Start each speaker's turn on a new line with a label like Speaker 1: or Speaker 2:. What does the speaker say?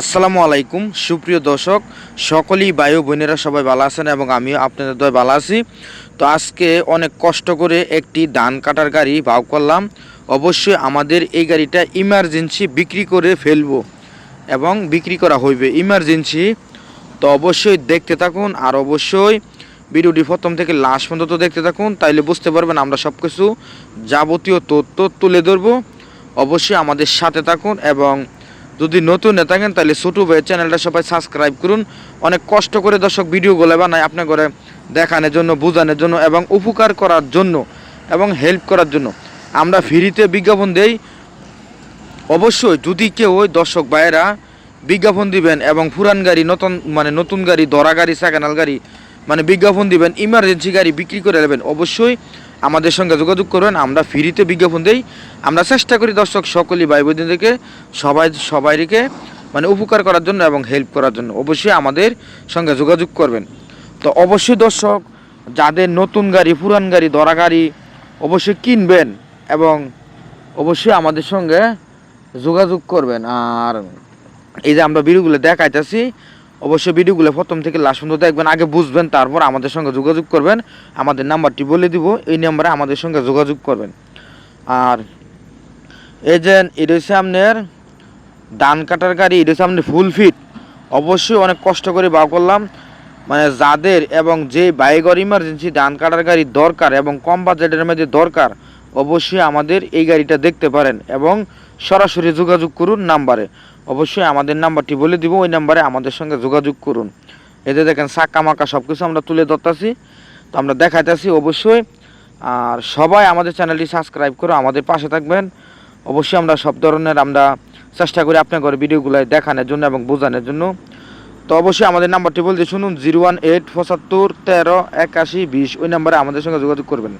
Speaker 1: আসসালামু আলাইকুম, সুপ্রিয় দর্শক, সকলেই বায়ু বোনেরা সবাই ভালো আছেন এবং আমিও আপনাদের দয় ভালো আছি। তো আজকে অনেক কষ্ট করে একটি ধান কাটার গাড়ি ভাও করলাম। অবশ্যই আমাদের এই গাড়িটা ইমার্জেন্সি বিক্রি করে ফেলব এবং বিক্রি করা হইবে। ইমার্জেন্সি তো অবশ্যই দেখতে থাকুন আর অবশ্যই ভিডিওটি প্রথম থেকে লাস্ট পর্যন্ত দেখতে থাকুন, তাইলে বুঝতে পারবেন আমরা সব কিছু যাবতীয় তথ্য তুলে ধরবো। অবশ্যই আমাদের সাথে থাকুন এবং যদি নতুন না থাকেন, তাহলে ছোটো ভাইয়ের চ্যানেলটা সবাই সাবস্ক্রাইব করুন। অনেক কষ্ট করে দর্শক ভিডিওগুলো বানায় আপনার করে দেখানোর জন্য, বোঝানোর জন্য এবং উপকার করার জন্য এবং হেল্প করার জন্য। আমরা ফ্রিতে বিজ্ঞাপন দেই। অবশ্যই যদি কেউ দর্শক ভাইয়েরা বিজ্ঞাপন দিবেন এবং পুরান গাড়ি, নতুন মানে নতুন গাড়ি দরা গাড়ি সেকেন্ড গাড়ি মানে বিজ্ঞাপন দিবেন ইমার্জেন্সি গাড়ি বিক্রি করে নেবেন, অবশ্যই আমাদের সঙ্গে যোগাযোগ করবেন, আমরা ফ্রিতে বিজ্ঞাপন দেই। আমরা চেষ্টা করি দর্শক সকলেই ভাই বোনদেরকে সবাই, সবাইকে মানে উপকার করার জন্য এবং হেল্প করার জন্য অবশ্যই আমাদের সঙ্গে যোগাযোগ করবেন। তো অবশ্যই দর্শক, যাদের নতুন গাড়ি, পুরান গাড়ি দরা গাড়ি অবশ্যই কিনবেন এবং অবশ্যই আমাদের সঙ্গে যোগাযোগ করবেন। আর এই যে আমরা ভিডিওগুলো দেখাইতেছি অবশ্যই ভিডিওগুলো প্রথম থেকে লাস্ট পর্যন্ত দেখবেন, আগে বুঝবেন, তারপর আমাদের সঙ্গে যোগাযোগ করবেন। আমাদের নাম্বারটি বলে দিব, এই নাম্বারে আমাদের সঙ্গে যোগাযোগ করবেন। আর এই যে এটা হচ্ছে আপনার ধান কাটার গাড়ি এটা হচ্ছে আপনার ফুল ফিট অবশ্যই অনেক কষ্ট করে বার করলাম। মানে যাদের এবং যে বাইকর ইমার্জেন্সি ধান কাটার গাড়ি দরকার এবং কম বাজেটের মধ্যে দরকার, অবশ্যই আমাদের এই গাড়িটা দেখতে পারেন এবং সরাসরি যোগাযোগ করুন নাম্বারে। অবশ্যই আমাদের নাম্বারটি বলে দিব, ওই নাম্বারে আমাদের সঙ্গে যোগাযোগ করুন। এতে দেখেন, সাক্কা মাক্কা সব কিছু আমরা তুলে ধরতেছি, তো আমরা দেখাইতেছি অবশ্যই। আর সবাই আমাদের চ্যানেলটি সাবস্ক্রাইব করে আমাদের পাশে থাকবেন। অবশ্যই আমরা সব ধরনের আমরা চেষ্টা করি আপনার ভিডিওগুলো দেখানোর জন্য এবং বোঝানোর জন্য। তো অবশ্যই আমাদের নাম্বারটি বলতে শুনুন, জিরো ওয়ান এইট পঁচাত্তর তেরো একাশি বিশ। ওই নাম্বারে আমাদের সঙ্গে যোগাযোগ করবেন।